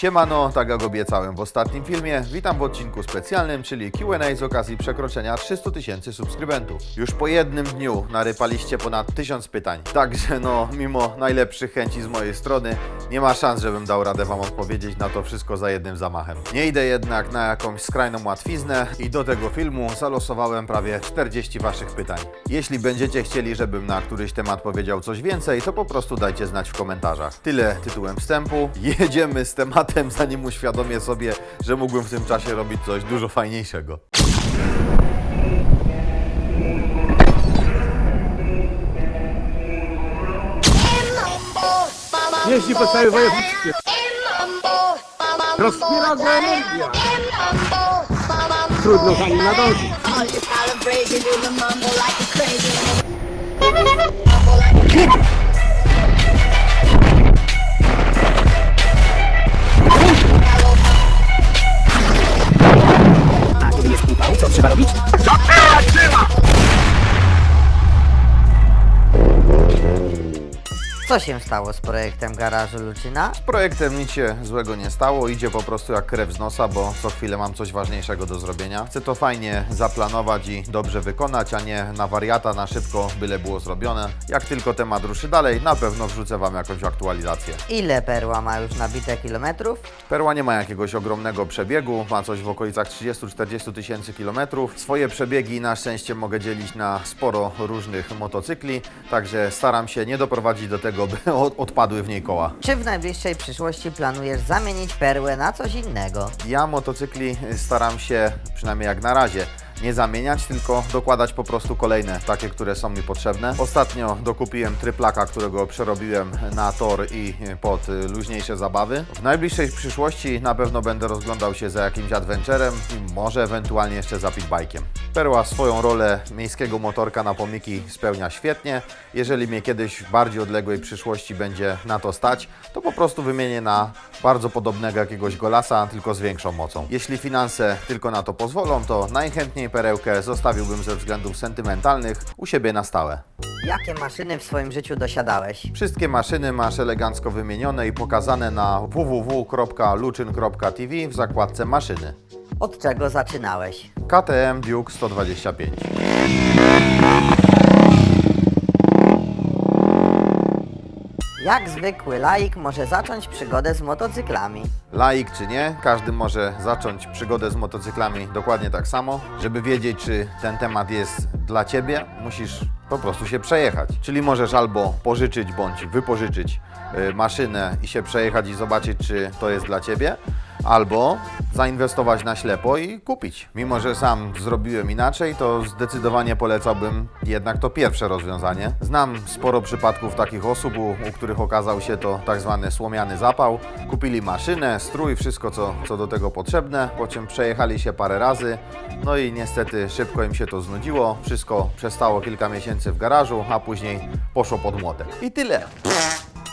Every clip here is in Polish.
Siemano, tak jak obiecałem w ostatnim filmie, witam w odcinku specjalnym, czyli Q&A z okazji przekroczenia 300 tysięcy subskrybentów. Już po jednym dniu narypaliście ponad 1000 pytań, także no, mimo najlepszych chęci z mojej strony, nie ma szans, żebym dał radę Wam odpowiedzieć na to wszystko za jednym zamachem. Nie idę jednak na jakąś skrajną łatwiznę i do tego filmu zalosowałem prawie 40 Waszych pytań. Jeśli będziecie chcieli, żebym na któryś temat powiedział coś więcej, to po prostu dajcie znać w komentarzach. Tyle tytułem wstępu. Jedziemy z tematem, zanim uświadomię sobie, że mógłbym w tym czasie robić coś dużo fajniejszego. Jeździ po całej województwie. Rozpiera go energia. Trudno za nim nadążyć. Co się stało z projektem garażu Luczyna? Z projektem nic się złego nie stało, idzie po prostu jak krew z nosa, bo co chwilę mam coś ważniejszego do zrobienia. Chcę to fajnie zaplanować i dobrze wykonać, a nie na wariata, na szybko, byle było zrobione. Jak tylko temat ruszy dalej, na pewno wrzucę Wam jakąś aktualizację. Ile perła ma już nabite kilometrów? Perła nie ma jakiegoś ogromnego przebiegu, ma coś w okolicach 30-40 tysięcy kilometrów. Swoje przebiegi na szczęście mogę dzielić na sporo różnych motocykli, także staram się nie doprowadzić do tego, by od- odpadły w niej koła. Czy w najbliższej przyszłości planujesz zamienić perłę na coś innego? Ja motocykli staram się, przynajmniej jak na razie, nie zamieniać, tylko dokładać po prostu kolejne, takie, które są mi potrzebne. Ostatnio dokupiłem tryplaka, którego przerobiłem na tor i pod luźniejsze zabawy. W najbliższej przyszłości na pewno będę rozglądał się za jakimś adventurem i może ewentualnie jeszcze za pitbike'iem. Perła swoją rolę miejskiego motorka na pomiki spełnia świetnie. Jeżeli mnie kiedyś w bardziej odległej przyszłości będzie na to stać, to po prostu wymienię na bardzo podobnego jakiegoś golasa, tylko z większą mocą. Jeśli finanse tylko na to pozwolą, to najchętniej perełkę zostawiłbym ze względów sentymentalnych u siebie na stałe. Jakie maszyny w swoim życiu dosiadałeś? Wszystkie maszyny masz elegancko wymienione i pokazane na www.luczyn.tv w zakładce maszyny. Od czego zaczynałeś? KTM Duke 125. Jak zwykły laik może zacząć przygodę z motocyklami? Laik czy nie, każdy może zacząć przygodę z motocyklami dokładnie tak samo. Żeby wiedzieć, czy ten temat jest dla Ciebie, musisz po prostu się przejechać. Czyli możesz albo pożyczyć bądź wypożyczyć maszynę i się przejechać i zobaczyć, czy to jest dla Ciebie, albo zainwestować na ślepo i kupić. Mimo, że sam zrobiłem inaczej, to zdecydowanie polecałbym jednak to pierwsze rozwiązanie. Znam sporo przypadków takich osób, u, u których okazał się to tak zwany słomiany zapał. Kupili maszynę, strój, wszystko co, co do tego potrzebne, po czym przejechali się parę razy, no i niestety szybko im się to znudziło. Wszystko przestało kilka miesięcy w garażu, a później poszło pod młotek. I tyle.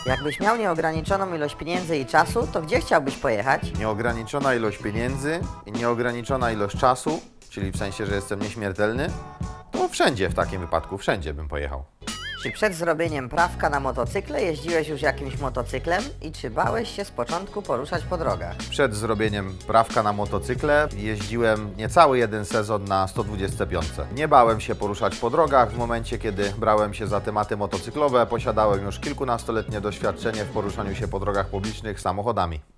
Jakbyś miał nieograniczoną ilość pieniędzy i czasu, to gdzie chciałbyś pojechać? Nieograniczona ilość pieniędzy i nieograniczona ilość czasu, czyli w sensie, że jestem nieśmiertelny, to wszędzie w takim wypadku, wszędzie bym pojechał. Czy przed zrobieniem prawka na motocykle jeździłeś już jakimś motocyklem i czy bałeś się z początku poruszać po drogach? Przed zrobieniem prawka na motocykle jeździłem niecały jeden sezon na 125. Nie bałem się poruszać po drogach. W momencie, kiedy brałem się za tematy motocyklowe, posiadałem już kilkunastoletnie doświadczenie w poruszaniu się po drogach publicznych samochodami.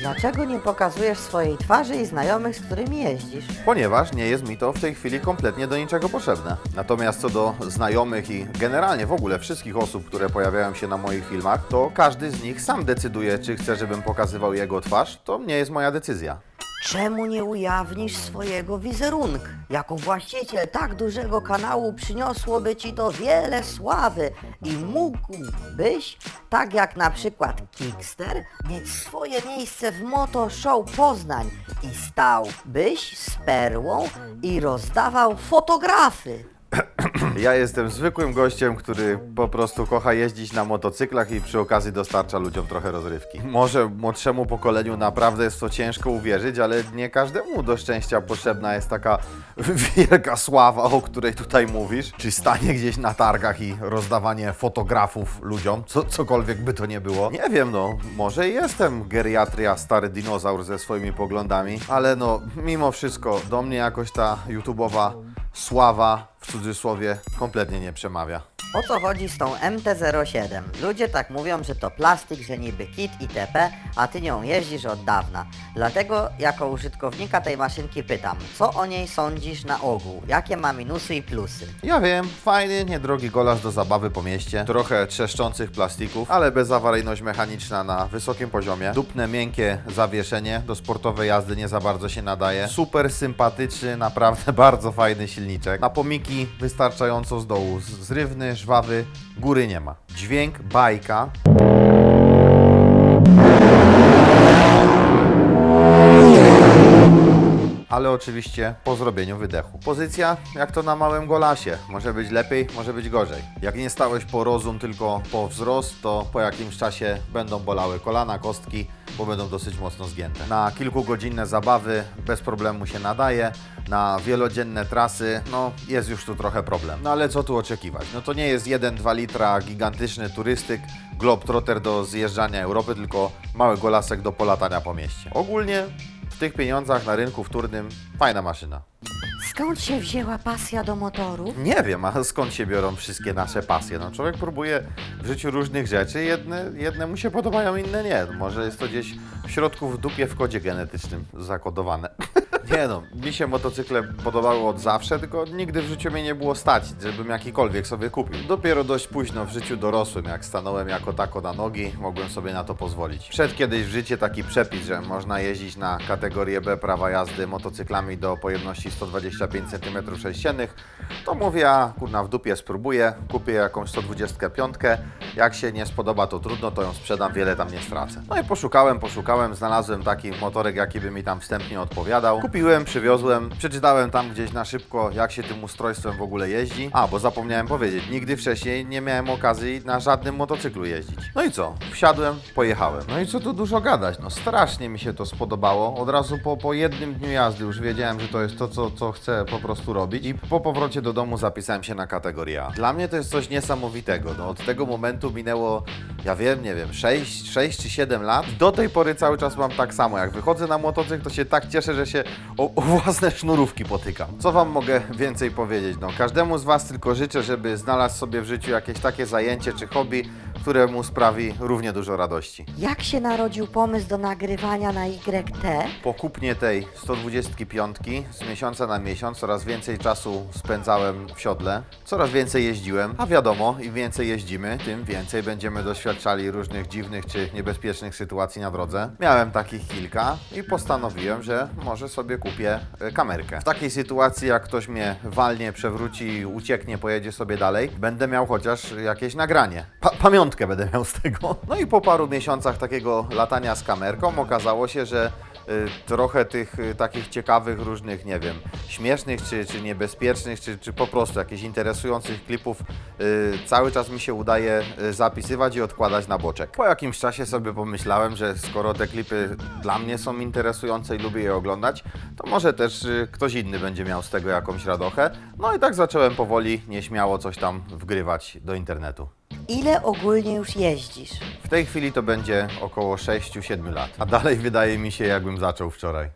Dlaczego nie pokazujesz swojej twarzy i znajomych, z którymi jeździsz? ponieważ nie jest mi to w tej chwili kompletnie do niczego potrzebne. Natomiast co do znajomych i generalnie w ogóle wszystkich osób, które pojawiają się na moich filmach, to każdy z nich sam decyduje, czy chce, żebym pokazywał jego twarz. To nie jest moja decyzja. Czemu nie ujawnisz swojego wizerunku? Jako właściciel tak dużego kanału przyniosłoby ci to wiele sławy i mógłbyś, tak jak na przykład Kickster, mieć swoje miejsce w Moto Show Poznań i stałbyś z perłą i rozdawał fotografy. Ja jestem zwykłym gościem, który po prostu kocha jeździć na motocyklach i przy okazji dostarcza ludziom trochę rozrywki. Może młodszemu pokoleniu naprawdę jest to ciężko uwierzyć, ale nie każdemu do szczęścia potrzebna jest taka wielka sława, o której tutaj mówisz. Czy stanie gdzieś na targach i rozdawanie fotografów ludziom, co, cokolwiek by to nie było. Nie wiem, no, może jestem geriatria, stary dinozaur ze swoimi poglądami, ale no, mimo wszystko do mnie jakoś ta YouTube'owa sława w cudzysłowie kompletnie nie przemawia. O co chodzi z tą MT-07? Ludzie tak mówią, że to plastik, że niby kit itp., a ty nią jeździsz od dawna. Dlatego jako użytkownika tej maszynki pytam, co o niej sądzisz na ogół? Jakie ma minusy i plusy? Ja wiem, fajny, niedrogi golasz do zabawy po mieście, trochę trzeszczących plastików, ale bezawaryjność mechaniczna na wysokim poziomie, dupne, miękkie zawieszenie, do sportowej jazdy nie za bardzo się nadaje, super sympatyczny, naprawdę bardzo fajny silniczek, na pomiki wystarczająco z dołu, zrywny, żwawy, góry nie ma. Dźwięk bajka, ale oczywiście po zrobieniu wydechu. Pozycja jak to na małym golasie. Może być lepiej, może być gorzej. Jak nie stałeś po rozum, tylko po wzrost, to po jakimś czasie będą bolały kolana, kostki, bo będą dosyć mocno zgięte. Na kilkugodzinne zabawy bez problemu się nadaje. Na wielodzienne trasy, no jest już tu trochę problem. No ale co tu oczekiwać? No to nie jest 1-2 litra gigantyczny turystyk, globetrotter do zjeżdżania Europy, tylko mały golasek do polatania po mieście. Ogólnie tych pieniądzach na rynku wtórnym fajna maszyna. Skąd się wzięła pasja do motoru? Nie wiem, a skąd się biorą wszystkie nasze pasje? No, człowiek próbuje w życiu różnych rzeczy, jedne, jedne mu się podobają, inne nie. Może jest to gdzieś w środku w dupie w kodzie genetycznym zakodowane. Nie no, mi się motocykle podobały od zawsze, tylko nigdy w życiu mnie nie było stać, żebym jakikolwiek sobie kupił. Dopiero dość późno w życiu dorosłym, jak stanąłem jako tako na nogi, mogłem sobie na to pozwolić. Wszedł kiedyś w życie taki przepis, że można jeździć na kategorię B prawa jazdy motocyklami do pojemności 125 cm3. To mówię, a kurna w dupie spróbuję, kupię jakąś 125. Jak się nie spodoba, to trudno, to ją sprzedam, wiele tam nie stracę. No i poszukałem, poszukałem, znalazłem taki motorek, jaki by mi tam wstępnie odpowiadał. Kupiłem, przywiozłem, przeczytałem tam gdzieś na szybko, jak się tym ustrojstwem w ogóle jeździ. A, bo zapomniałem powiedzieć, nigdy wcześniej nie miałem okazji na żadnym motocyklu jeździć. No i co? Wsiadłem, pojechałem. No i co tu dużo gadać? No strasznie mi się to spodobało. Od razu po, po jednym dniu jazdy już wiedziałem, że to jest to, co, co chcę po prostu robić. I po powrocie do domu zapisałem się na kategorię A. Dla mnie to jest coś niesamowitego. No, od tego momentu minęło, ja wiem, nie wiem, 6, 6 czy 7 lat. Do tej pory cały czas mam tak samo. Jak wychodzę na motocykl, to się tak cieszę, że się o, o własne sznurówki potykam. Co wam mogę więcej powiedzieć? No, każdemu z was tylko życzę, żeby znalazł sobie w życiu jakieś takie zajęcie czy hobby, które mu sprawi równie dużo radości. Jak się narodził pomysł do nagrywania na YT? Po kupnie tej 125 z miesiąca na miesiąc coraz więcej czasu spędzałem w siodle, coraz więcej jeździłem, a wiadomo, im więcej jeździmy, tym więcej będziemy doświadczali różnych dziwnych czy niebezpiecznych sytuacji na drodze. Miałem takich kilka i postanowiłem, że może sobie kupię e, kamerkę. W takiej sytuacji, jak ktoś mnie walnie, przewróci, ucieknie, pojedzie sobie dalej, będę miał chociaż jakieś nagranie. Pa pamiątkę będę miał z tego. No i po paru miesiącach takiego latania z kamerką okazało się, że y, trochę tych y, takich ciekawych, różnych, nie wiem, śmiesznych czy, czy niebezpiecznych, czy, czy po prostu jakichś interesujących klipów y, cały czas mi się udaje zapisywać i odkładać na boczek. Po jakimś czasie sobie pomyślałem, że skoro te klipy dla mnie są interesujące i lubię je oglądać, to może też ktoś inny będzie miał z tego jakąś radochę. No i tak zacząłem powoli, nieśmiało coś tam wgrywać do internetu. Ile ogólnie już jeździsz? W tej chwili to będzie około 6-7 lat, a dalej wydaje mi się, jakbym zaczął wczoraj.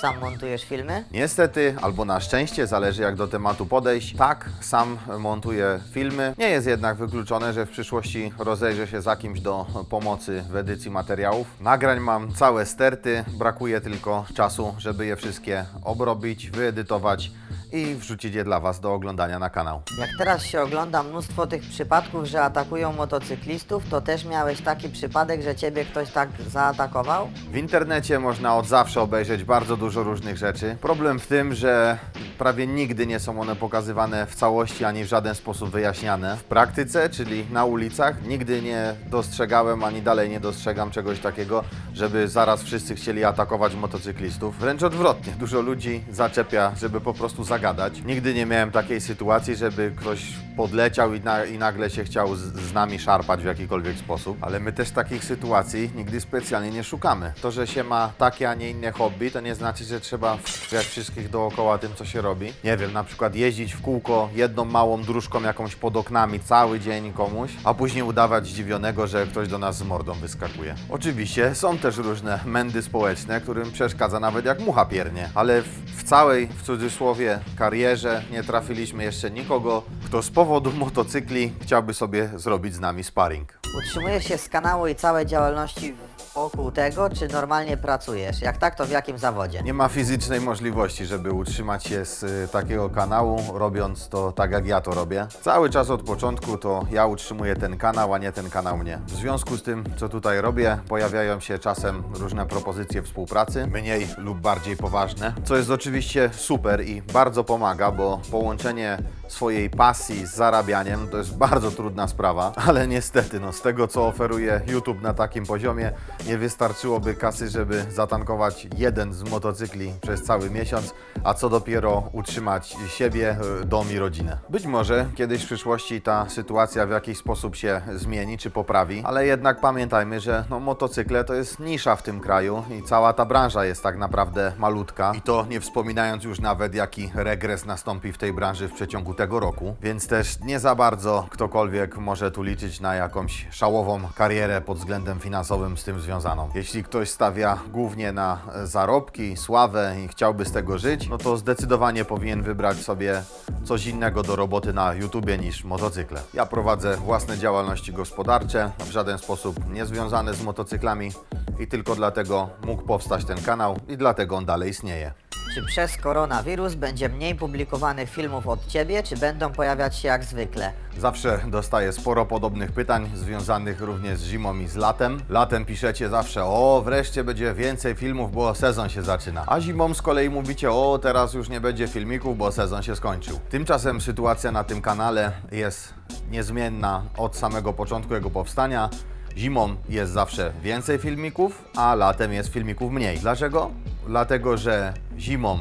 Sam montujesz filmy? Niestety, albo na szczęście, zależy jak do tematu podejść. Tak, sam montuję filmy. Nie jest jednak wykluczone, że w przyszłości rozejrzę się za kimś do pomocy w edycji materiałów. Nagrań mam całe sterty, brakuje tylko czasu, żeby je wszystkie obrobić, wyedytować i wrzucić je dla Was do oglądania na kanał. Jak teraz się ogląda mnóstwo tych przypadków, że atakują motocyklistów, to też miałeś taki przypadek, że ciebie ktoś tak zaatakował? W internecie można od zawsze obejrzeć bardzo dużo różnych rzeczy. Problem w tym, że prawie nigdy nie są one pokazywane w całości ani w żaden sposób wyjaśniane. W praktyce, czyli na ulicach, nigdy nie dostrzegałem ani dalej nie dostrzegam czegoś takiego, żeby zaraz wszyscy chcieli atakować motocyklistów. Wręcz odwrotnie, dużo ludzi zaczepia, żeby po prostu zagadać. Nigdy nie miałem takiej sytuacji, żeby ktoś podleciał i, na, i nagle się chciał z, z nami szarpać w jakikolwiek sposób, ale my też takich sytuacji nigdy specjalnie nie szukamy. To, że się ma takie, a nie inne hobby, to nie znaczy, że trzeba wkurwiać wszystkich dookoła tym, co się robi. Nie wiem, na przykład jeździć w kółko jedną małą dróżką jakąś pod oknami cały dzień komuś, a później udawać zdziwionego, że ktoś do nas z mordą wyskakuje. Oczywiście są też różne mędy społeczne, którym przeszkadza nawet jak mucha piernie, ale w, w całej, w cudzysłowie, karierze nie trafiliśmy jeszcze nikogo, kto z powodu motocykli chciałby sobie zrobić z nami sparring. Utrzymujesz się z kanału i całej działalności wokół tego, czy normalnie pracujesz? Jak tak, to w jakim zawodzie? Nie ma fizycznej możliwości, żeby utrzymać się z y, takiego kanału, robiąc to tak jak ja to robię. Cały czas od początku to ja utrzymuję ten kanał, a nie ten kanał mnie. W związku z tym, co tutaj robię, pojawiają się czasem różne propozycje współpracy, mniej lub bardziej poważne, co jest oczywiście super i bardzo pomaga, bo połączenie swojej pasji z zarabianiem to jest bardzo trudna sprawa, ale niestety, no, z tego co oferuje YouTube na takim poziomie, nie wystarczyłoby kasy, żeby zatankować jeden z motocykli przez cały miesiąc, a co dopiero utrzymać siebie, y, dom i rodzinę. Być może kiedyś w przyszłości ta sytuacja w jakiś sposób się zmieni czy poprawi, ale jednak pamiętajmy, że no, motocykle to jest nisza w tym kraju i cała ta branża jest tak naprawdę malutka. I to nie wspominając już nawet, jaki regres nastąpi w tej branży w przeciągu tego roku, więc też nie za bardzo ktokolwiek może tu liczyć na jakąś szałową karierę pod względem finansowym z tym związaną. Jeśli ktoś stawia głównie na zarobki, sławę i chciałby z tego żyć, no to zdecydowanie powinien wybrać sobie coś innego do roboty na YouTubie niż motocykle. Ja prowadzę własne działalności gospodarcze, w żaden sposób nie związane z motocyklami i tylko dlatego mógł powstać ten kanał i dlatego on dalej istnieje. Czy przez koronawirus będzie mniej publikowanych filmów od Ciebie, czy będą pojawiać się jak zwykle? Zawsze dostaję sporo podobnych pytań związanych również z zimą i z latem. Latem piszecie zawsze, o wreszcie będzie więcej filmów, bo sezon się zaczyna. A zimą z kolei mówicie, o teraz już nie będzie filmików, bo sezon się skończył. Tymczasem sytuacja na tym kanale jest niezmienna od samego początku jego powstania. Zimą jest zawsze więcej filmików, a latem jest filmików mniej. Dlaczego? Dlatego, że zimą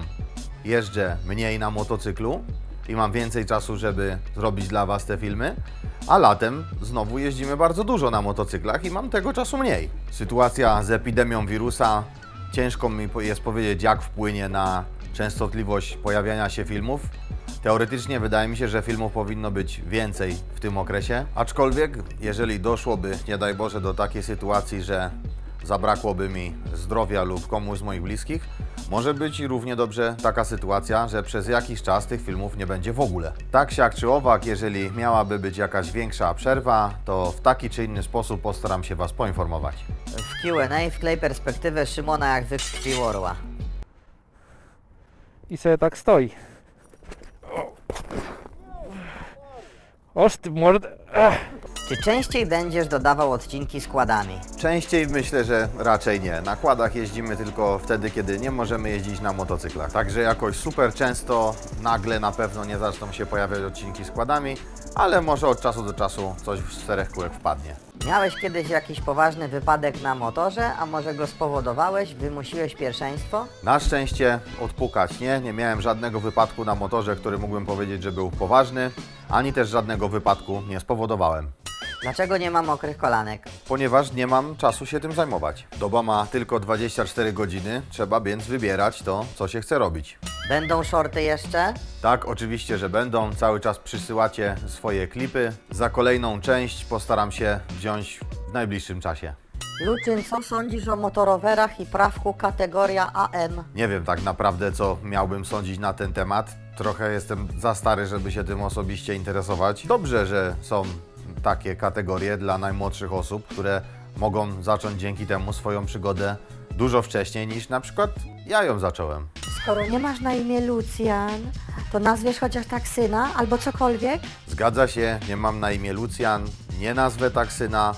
jeżdżę mniej na motocyklu i mam więcej czasu, żeby zrobić dla Was te filmy, a latem znowu jeździmy bardzo dużo na motocyklach i mam tego czasu mniej. Sytuacja z epidemią wirusa, ciężko mi jest powiedzieć, jak wpłynie na częstotliwość pojawiania się filmów. Teoretycznie wydaje mi się, że filmów powinno być więcej w tym okresie, aczkolwiek jeżeli doszłoby, nie daj Boże, do takiej sytuacji, że zabrakłoby mi zdrowia lub komuś z moich bliskich, może być równie dobrze taka sytuacja, że przez jakiś czas tych filmów nie będzie w ogóle. Tak siak czy owak, jeżeli miałaby być jakaś większa przerwa, to w taki czy inny sposób postaram się Was poinformować. W Q&A wklej perspektywę Szymona jak wykrwił orła. I sobie tak stoi. Oż ty mord... Ech. Czy częściej będziesz dodawał odcinki składami? Częściej myślę, że raczej nie. Na kładach jeździmy tylko wtedy, kiedy nie możemy jeździć na motocyklach. Także jakoś super często, nagle na pewno nie zaczną się pojawiać odcinki z kładami, ale może od czasu do czasu coś z czterech kółek wpadnie. Miałeś kiedyś jakiś poważny wypadek na motorze, a może go spowodowałeś, wymusiłeś pierwszeństwo? Na szczęście odpukać nie, nie miałem żadnego wypadku na motorze, który mógłbym powiedzieć, że był poważny, ani też żadnego wypadku nie spowodowałem. Dlaczego nie ma mokrych kolanek? Ponieważ nie mam czasu się tym zajmować. Doba ma tylko 24 godziny, trzeba więc wybierać to, co się chce robić. Będą shorty jeszcze? Tak, oczywiście, że będą. Cały czas przysyłacie swoje klipy. Za kolejną część postaram się wziąć w najbliższym czasie. Luczyn, co sądzisz o motorowerach i prawku kategoria AM? Nie wiem tak naprawdę, co miałbym sądzić na ten temat. Trochę jestem za stary, żeby się tym osobiście interesować. Dobrze, że są takie kategorie dla najmłodszych osób, które mogą zacząć dzięki temu swoją przygodę dużo wcześniej niż na przykład ja ją zacząłem. Skoro nie masz na imię Lucjan, to nazwiesz chociaż tak syna albo cokolwiek? Zgadza się, nie mam na imię Lucjan, nie nazwę tak syna,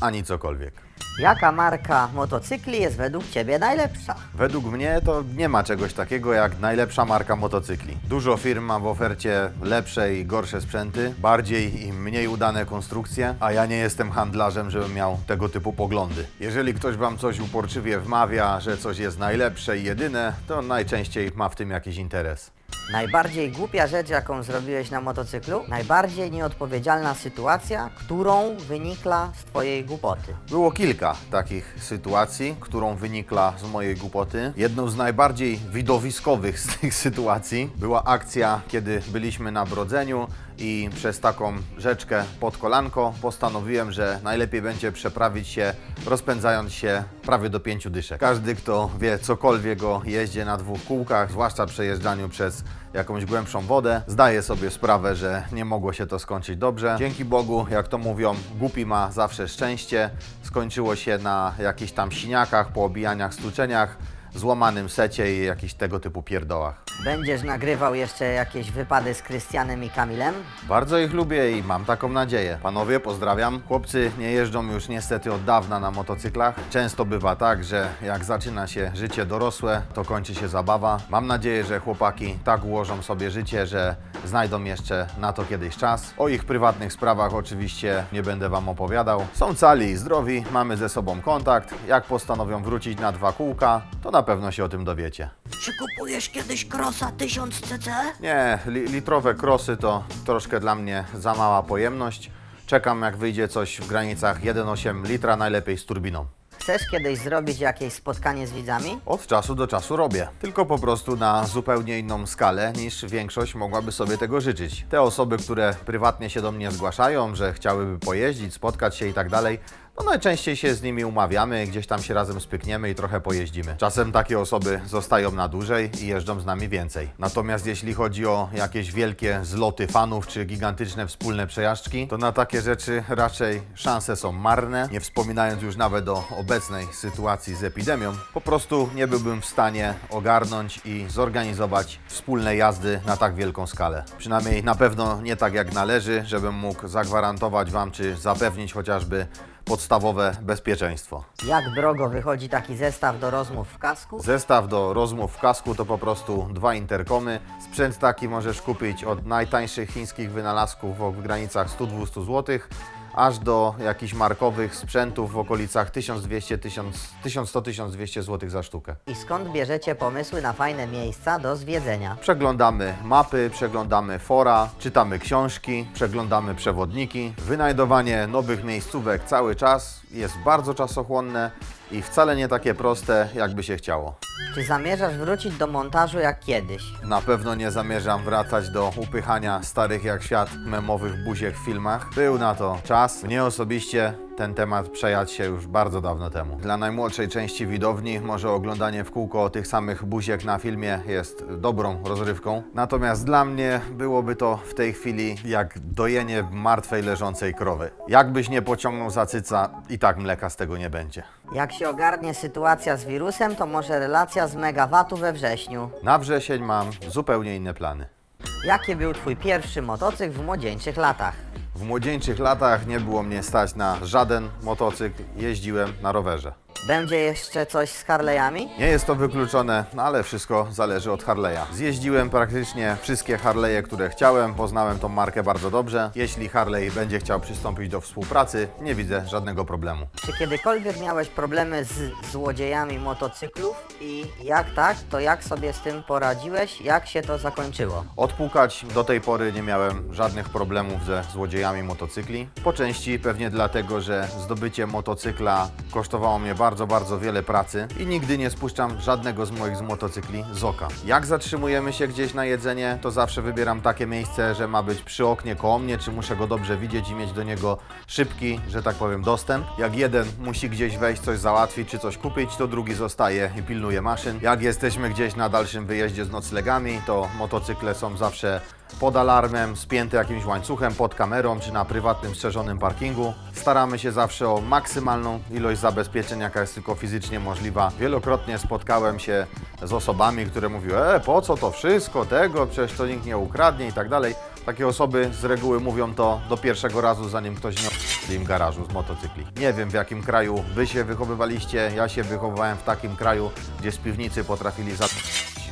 ani cokolwiek. Jaka marka motocykli jest według Ciebie najlepsza? Według mnie to nie ma czegoś takiego jak najlepsza marka motocykli. Dużo firm ma w ofercie lepsze i gorsze sprzęty, bardziej i mniej udane konstrukcje, a ja nie jestem handlarzem, żebym miał tego typu poglądy. Jeżeli ktoś Wam coś uporczywie wmawia, że coś jest najlepsze i jedyne, to najczęściej ma w tym jakiś interes. Najbardziej głupia rzecz, jaką zrobiłeś na motocyklu? Najbardziej nieodpowiedzialna sytuacja, którą wynikła z Twojej głupoty? Było kilka takich sytuacji, którą wynikła z mojej głupoty. Jedną z najbardziej widowiskowych z tych sytuacji była akcja, kiedy byliśmy na brodzeniu i przez taką rzeczkę pod kolanko postanowiłem, że najlepiej będzie przeprawić się rozpędzając się prawie do pięciu dyszek. Każdy, kto wie cokolwiek o jeździe na dwóch kółkach, zwłaszcza przejeżdżaniu przez jakąś głębszą wodę, zdaje sobie sprawę, że nie mogło się to skończyć dobrze. Dzięki Bogu, jak to mówią, głupi ma zawsze szczęście. Skończyło się na jakichś tam siniakach, poobijaniach, stuczeniach, złamanym secie i jakichś tego typu pierdołach. Będziesz nagrywał jeszcze jakieś wypady z Krystianem i Kamilem? Bardzo ich lubię i mam taką nadzieję. Panowie, pozdrawiam. Chłopcy nie jeżdżą już niestety od dawna na motocyklach. Często bywa tak, że jak zaczyna się życie dorosłe, to kończy się zabawa. Mam nadzieję, że chłopaki tak ułożą sobie życie, że znajdą jeszcze na to kiedyś czas. O ich prywatnych sprawach oczywiście nie będę Wam opowiadał. Są cali i zdrowi, mamy ze sobą kontakt. Jak postanowią wrócić na dwa kółka, to na pewno się o tym dowiecie. Czy kupujesz kiedyś Crossa 1000 cc? Nie, li, litrowe krosy to troszkę dla mnie za mała pojemność. Czekam jak wyjdzie coś w granicach 1,8 litra, najlepiej z turbiną. Chcesz kiedyś zrobić jakieś spotkanie z widzami? Od czasu do czasu robię, tylko po prostu na zupełnie inną skalę niż większość mogłaby sobie tego życzyć. Te osoby, które prywatnie się do mnie zgłaszają, że chciałyby pojeździć, spotkać się i tak dalej, no najczęściej się z nimi umawiamy, gdzieś tam się razem spykniemy i trochę pojeździmy. Czasem takie osoby zostają na dłużej i jeżdżą z nami więcej. Natomiast jeśli chodzi o jakieś wielkie zloty fanów czy gigantyczne wspólne przejażdżki, to na takie rzeczy raczej szanse są marne, nie wspominając już nawet o obecnej sytuacji z epidemią. Po prostu nie byłbym w stanie ogarnąć i zorganizować wspólne jazdy na tak wielką skalę. Przynajmniej na pewno nie tak jak należy, żebym mógł zagwarantować Wam czy zapewnić chociażby podstawowe bezpieczeństwo. Jak drogo wychodzi taki zestaw do rozmów w kasku? Zestaw do rozmów w kasku to po prostu dwa interkomy. Sprzęt taki możesz kupić od najtańszych chińskich wynalazków w granicach 100-200 zł, aż do jakichś markowych sprzętów w okolicach 1200, 1100-1200 zł za sztukę. I skąd bierzecie pomysły na fajne miejsca do zwiedzenia? Przeglądamy mapy, przeglądamy fora, czytamy książki, przeglądamy przewodniki. Wynajdowanie nowych miejscówek cały czas jest bardzo czasochłonne i wcale nie takie proste, jakby się chciało. Czy zamierzasz wrócić do montażu jak kiedyś? Na pewno nie zamierzam wracać do upychania starych jak świat memowych buziek w filmach. Był na to czas. Mnie osobiście ten temat przejadł się już bardzo dawno temu. Dla najmłodszej części widowni może oglądanie w kółko tych samych buziek na filmie jest dobrą rozrywką. Natomiast dla mnie byłoby to w tej chwili jak dojenie martwej leżącej krowy. Jakbyś nie pociągnął za cyca, i tak mleka z tego nie będzie. Jak się ogarnie sytuacja z wirusem, to może relacja z megawatu we wrześniu. Na wrzesień mam zupełnie inne plany. Jaki był Twój pierwszy motocykl w młodzieńczych latach? W młodzieńczych latach nie było mnie stać na żaden motocykl, jeździłem na rowerze. Będzie jeszcze coś z Harley'ami? Nie jest to wykluczone, no ale wszystko zależy od Harley'a. Zjeździłem praktycznie wszystkie Harley'e, które chciałem, poznałem tą markę bardzo dobrze. Jeśli Harley będzie chciał przystąpić do współpracy, nie widzę żadnego problemu. Czy kiedykolwiek miałeś problemy z złodziejami motocyklów? I jak tak, to jak sobie z tym poradziłeś? Jak się to zakończyło? Odpukać do tej pory nie miałem żadnych problemów ze złodziejami motocykli. Po części pewnie dlatego, że zdobycie motocykla kosztowało mnie bardzo, bardzo wiele pracy i nigdy nie spuszczam żadnego z moich z motocykli z oka. Jak zatrzymujemy się gdzieś na jedzenie, to zawsze wybieram takie miejsce, że ma być przy oknie koło mnie, czy muszę go dobrze widzieć i mieć do niego szybki, że tak powiem, dostęp. Jak jeden musi gdzieś wejść, coś załatwić, czy coś kupić, to drugi zostaje i pilnuje maszyn. Jak jesteśmy gdzieś na dalszym wyjeździe z noclegami, to motocykle są zawsze pod alarmem, spięte jakimś łańcuchem, pod kamerą, czy na prywatnym, strzeżonym parkingu. Staramy się zawsze o maksymalną ilość zabezpieczeń, jaka jest tylko fizycznie możliwa. Wielokrotnie spotkałem się z osobami, które mówiły, e, po co to wszystko, tego, przecież to nikt nie ukradnie i tak dalej. Takie osoby z reguły mówią to do pierwszego razu, zanim ktoś nie im garażu z motocykli. Nie wiem w jakim kraju wy się wychowywaliście, ja się wychowywałem w takim kraju, gdzie z piwnicy potrafili za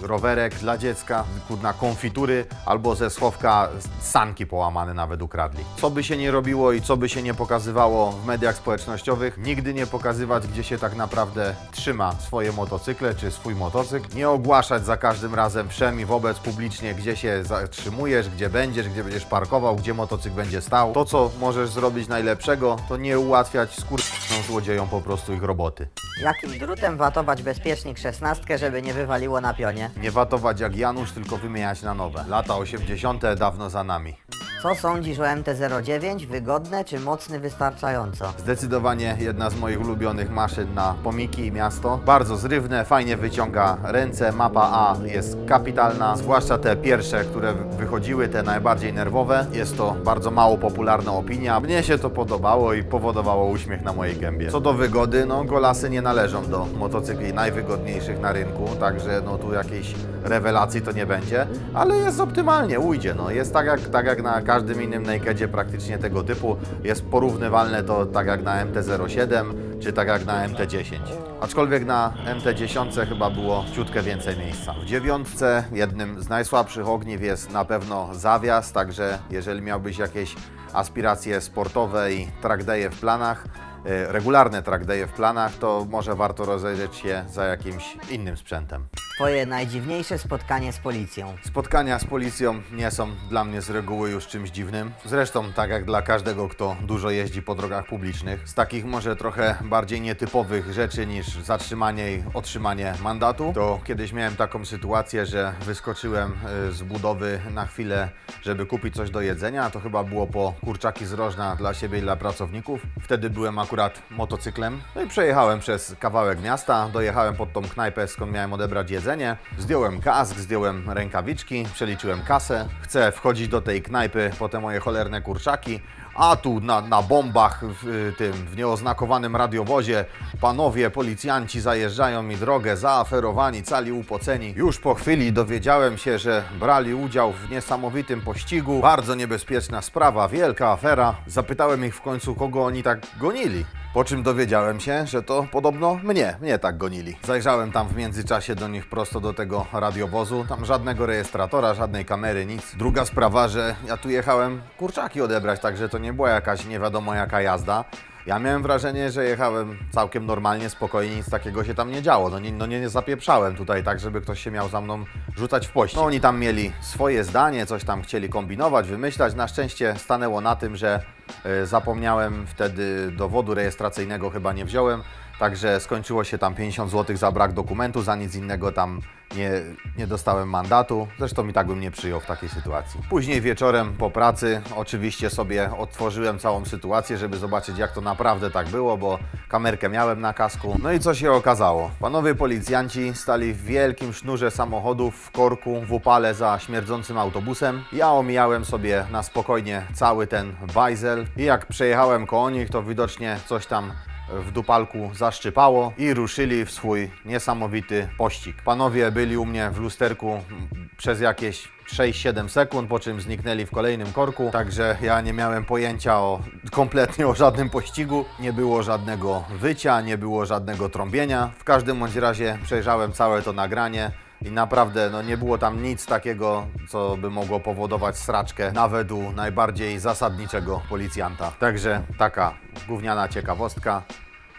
rowerek dla dziecka, na konfitury albo ze schowka sanki połamane nawet ukradli. Co by się nie robiło i co by się nie pokazywało w mediach społecznościowych, nigdy nie pokazywać, gdzie się tak naprawdę trzyma swoje motocykle czy swój motocykl. Nie ogłaszać za każdym razem wszem i wobec publicznie, gdzie się zatrzymujesz, gdzie będziesz, gdzie będziesz parkował, gdzie motocykl będzie stał. To, co możesz zrobić najlepszego, to nie ułatwiać skurczną złodziejom po prostu ich roboty. Jakim drutem watować bezpiecznik 16, żeby nie wywaliło na pionie? Nie watować jak Janusz, tylko wymieniać na nowe. Lata 80. dawno za nami. Co sądzisz o MT-09? Wygodne czy mocny wystarczająco? Zdecydowanie jedna z moich ulubionych maszyn na pomiki i miasto. Bardzo zrywne, fajnie wyciąga ręce. Mapa A jest kapitalna, zwłaszcza te pierwsze, które wychodziły, te najbardziej nerwowe. Jest to bardzo mało popularna opinia. Mnie się to podobało i powodowało uśmiech na mojej gębie. Co do wygody, no golasy nie należą do motocykli najwygodniejszych na rynku, także no tu jakiejś rewelacji to nie będzie, ale jest optymalnie, ujdzie. No. Jest tak jak, tak jak na każdym innym nakedzie praktycznie tego typu. Jest porównywalne to tak jak na MT-07 czy tak jak na MT-10. Aczkolwiek na MT-10 chyba było ciutkę więcej miejsca. W dziewiątce jednym z najsłabszych ogniw jest na pewno zawias, także jeżeli miałbyś jakieś aspiracje sportowe i track w planach, regularne track day'e w planach, to może warto rozejrzeć się za jakimś innym sprzętem. Twoje najdziwniejsze spotkanie z policją. Spotkania z policją nie są dla mnie z reguły już czymś dziwnym. Zresztą, tak jak dla każdego, kto dużo jeździ po drogach publicznych, z takich może trochę bardziej nietypowych rzeczy niż zatrzymanie i otrzymanie mandatu, to kiedyś miałem taką sytuację, że wyskoczyłem y, z budowy na chwilę, żeby kupić coś do jedzenia. To chyba było po kurczaki z rożna dla siebie i dla pracowników. Wtedy byłem akurat motocyklem. No i przejechałem przez kawałek miasta, dojechałem pod tą knajpę, skąd miałem odebrać jedzenie. Zdjąłem kask, zdjąłem rękawiczki, przeliczyłem kasę. Chcę wchodzić do tej knajpy po te moje cholerne kurczaki. A tu na, na bombach w y, tym, w nieoznakowanym radiowozie panowie policjanci zajeżdżają mi drogę, zaaferowani, cali upoceni. Już po chwili dowiedziałem się, że brali udział w niesamowitym pościgu. Bardzo niebezpieczna sprawa, wielka afera. Zapytałem ich w końcu, kogo oni tak gonili. Po czym dowiedziałem się, że to podobno mnie, mnie tak gonili. Zajrzałem tam w międzyczasie do nich prosto do tego radiowozu. Tam żadnego rejestratora, żadnej kamery, nic. Druga sprawa, że ja tu jechałem kurczaki odebrać, także to nie była jakaś nie wiadomo jaka jazda. Ja miałem wrażenie, że jechałem całkiem normalnie, spokojnie, nic takiego się tam nie działo. No nie, no nie, zapieprzałem tutaj tak, żeby ktoś się miał za mną rzucać w pościg. No oni tam mieli swoje zdanie, coś tam chcieli kombinować, wymyślać. Na szczęście stanęło na tym, że e, zapomniałem wtedy dowodu rejestracyjnego, chyba nie wziąłem. Także skończyło się tam 50 zł za brak dokumentu, za nic innego tam nie, nie dostałem mandatu. Zresztą i tak bym nie przyjął w takiej sytuacji. Później wieczorem po pracy oczywiście sobie odtworzyłem całą sytuację, żeby zobaczyć jak to naprawdę tak było, bo kamerkę miałem na kasku. No i co się okazało? Panowie policjanci stali w wielkim sznurze samochodów w korku w upale za śmierdzącym autobusem. Ja omijałem sobie na spokojnie cały ten bajzel i jak przejechałem koło nich, to widocznie coś tam w dupalku zaszczypało i ruszyli w swój niesamowity pościg. Panowie byli u mnie w lusterku przez jakieś 6-7 sekund, po czym zniknęli w kolejnym korku, także ja nie miałem pojęcia o kompletnie o żadnym pościgu, nie było żadnego wycia, nie było żadnego trąbienia. W każdym bądź razie przejrzałem całe to nagranie. I naprawdę no, nie było tam nic takiego, co by mogło powodować sraczkę nawet u najbardziej zasadniczego policjanta. Także taka gówniana ciekawostka.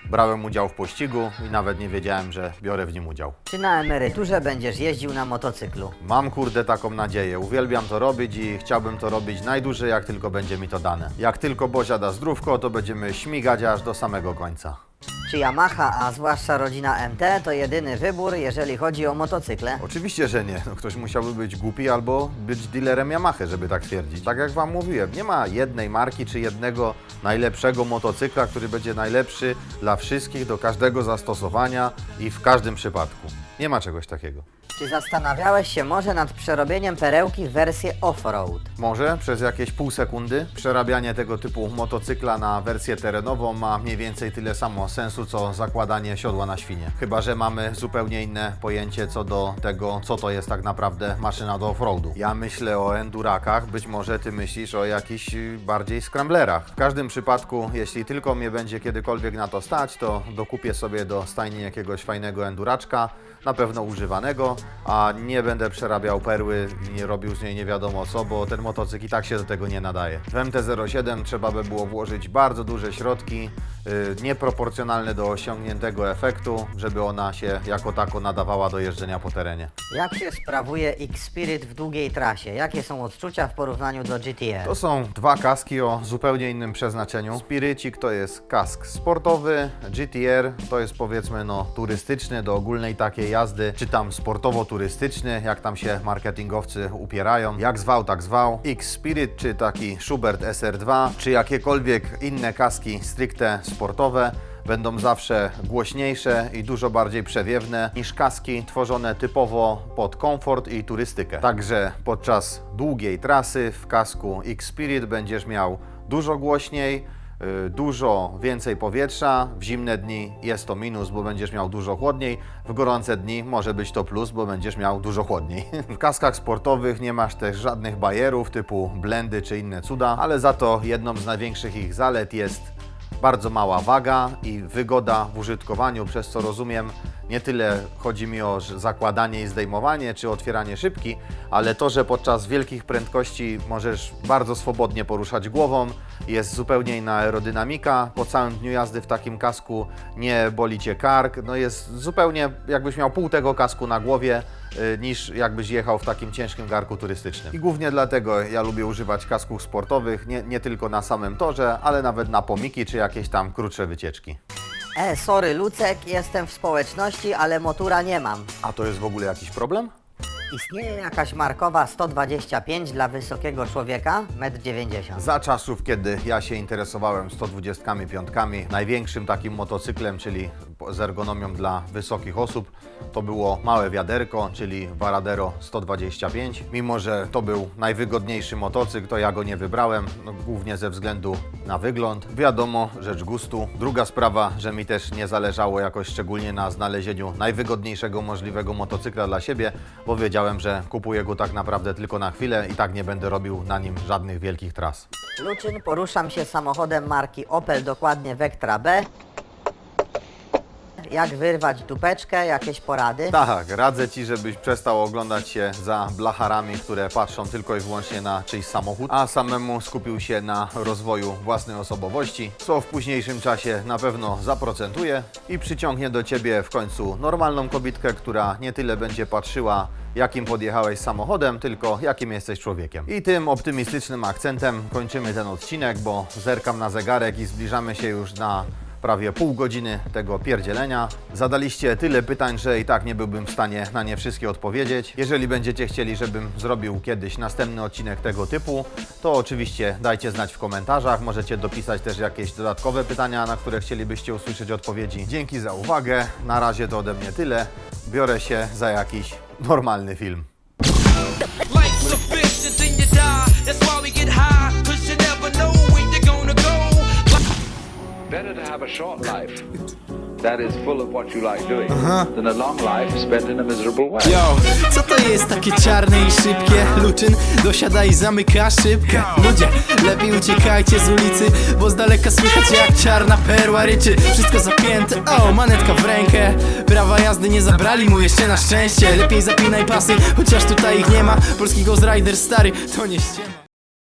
Brałem udział w pościgu i nawet nie wiedziałem, że biorę w nim udział. Czy na emeryturze będziesz jeździł na motocyklu? Mam kurde taką nadzieję. Uwielbiam to robić i chciałbym to robić najdłużej, jak tylko będzie mi to dane. Jak tylko Bozia da zdrówko, to będziemy śmigać aż do samego końca. Czy Yamaha, a zwłaszcza rodzina MT, to jedyny wybór, jeżeli chodzi o motocykle? Oczywiście, że nie. No, ktoś musiałby być głupi albo być dealerem Yamaha, żeby tak twierdzić. Tak jak Wam mówiłem, nie ma jednej marki czy jednego najlepszego motocykla, który będzie najlepszy dla wszystkich, do każdego zastosowania i w każdym przypadku. Nie ma czegoś takiego. Czy zastanawiałeś się może nad przerobieniem perełki w wersję off-road? Może przez jakieś pół sekundy przerabianie tego typu motocykla na wersję terenową ma mniej więcej tyle samo sensu, co zakładanie siodła na świnie. Chyba, że mamy zupełnie inne pojęcie co do tego, co to jest tak naprawdę maszyna do offroadu. Ja myślę o endurakach, być może ty myślisz o jakichś bardziej scramblerach. W każdym przypadku, jeśli tylko mnie będzie kiedykolwiek na to stać, to dokupię sobie do stajni jakiegoś fajnego enduraczka, na pewno używanego, a nie będę przerabiał perły i nie robił z niej nie wiadomo co, bo ten motocykl i tak się do tego nie nadaje. W MT-07 trzeba by było włożyć bardzo duże środki, yy, nieproporcjonalne do osiągniętego efektu, żeby ona się jako tako nadawała do jeżdżenia po terenie. Jak się sprawuje X-Spirit w długiej trasie? Jakie są odczucia w porównaniu do GTR? To są dwa kaski o zupełnie innym przeznaczeniu. Spirycik to jest kask sportowy, GTR to jest powiedzmy no turystyczny do ogólnej takiej jazdy, czy tam sportowo-turystyczny, jak tam się marketingowcy upierają. Jak zwał, tak zwał. X-Spirit, czy taki Schubert SR2, czy jakiekolwiek inne kaski stricte sportowe będą zawsze głośniejsze i dużo bardziej przewiewne niż kaski tworzone typowo pod komfort i turystykę. Także podczas długiej trasy w kasku X-Spirit będziesz miał dużo głośniej, dużo więcej powietrza. W zimne dni jest to minus, bo będziesz miał dużo chłodniej. W gorące dni może być to plus, bo będziesz miał dużo chłodniej. W kaskach sportowych nie masz też żadnych bajerów typu blendy czy inne cuda, ale za to jedną z największych ich zalet jest bardzo mała waga i wygoda w użytkowaniu, przez co rozumiem, nie tyle chodzi mi o zakładanie i zdejmowanie czy otwieranie szybki, ale to, że podczas wielkich prędkości możesz bardzo swobodnie poruszać głową, jest zupełnie inna aerodynamika, po całym dniu jazdy w takim kasku nie boli Cię kark, no jest zupełnie jakbyś miał pół tego kasku na głowie, y, niż jakbyś jechał w takim ciężkim garku turystycznym. I głównie dlatego ja lubię używać kasków sportowych, nie, nie tylko na samym torze, ale nawet na pomiki czy jakieś tam krótsze wycieczki. E, sorry Lucek, jestem w społeczności, ale motura nie mam. A to jest w ogóle jakiś problem? Istnieje jakaś markowa 125 dla wysokiego człowieka, 1,90 m. Za czasów, kiedy ja się interesowałem 125, największym takim motocyklem, czyli z ergonomią dla wysokich osób, to było małe wiaderko, czyli Varadero 125. Mimo, że to był najwygodniejszy motocykl, to ja go nie wybrałem, no, głównie ze względu na wygląd. Wiadomo, rzecz gustu. Druga sprawa, że mi też nie zależało jakoś szczególnie na znalezieniu najwygodniejszego możliwego motocykla dla siebie, bo wiedziałem, że kupuję go tak naprawdę tylko na chwilę i tak nie będę robił na nim żadnych wielkich tras. Luczyn, poruszam się samochodem marki Opel, dokładnie Vectra B. Jak wyrwać dupeczkę, jakieś porady? Tak, radzę Ci, żebyś przestał oglądać się za blacharami, które patrzą tylko i wyłącznie na czyjś samochód, a samemu skupił się na rozwoju własnej osobowości, co w późniejszym czasie na pewno zaprocentuje i przyciągnie do Ciebie w końcu normalną kobitkę, która nie tyle będzie patrzyła, jakim podjechałeś samochodem, tylko jakim jesteś człowiekiem. I tym optymistycznym akcentem kończymy ten odcinek, bo zerkam na zegarek i zbliżamy się już na prawie pół godziny tego pierdzielenia. Zadaliście tyle pytań, że i tak nie byłbym w stanie na nie wszystkie odpowiedzieć. Jeżeli będziecie chcieli, żebym zrobił kiedyś następny odcinek tego typu, to oczywiście dajcie znać w komentarzach. Możecie dopisać też jakieś dodatkowe pytania, na które chcielibyście usłyszeć odpowiedzi. Dzięki za uwagę. Na razie to ode mnie tyle. Biorę się za jakiś normalny film. Life's a bitch Better to have a short life that is full of what you like doing than a long life spent in a miserable way. Yo, co to jest takie czarne i szybkie? Luczyn dosiada i zamyka szybkę. Ludzie, lepiej uciekajcie z ulicy Bo z daleka słychać jak czarna perła ryczy. Wszystko zapięte, o, manetka w rękę. Prawa jazdy nie zabrali mu jeszcze na szczęście. Lepiej zapinaj pasy, chociaż tutaj ich nie ma. Polski Ghost Rider stary, to nie ściema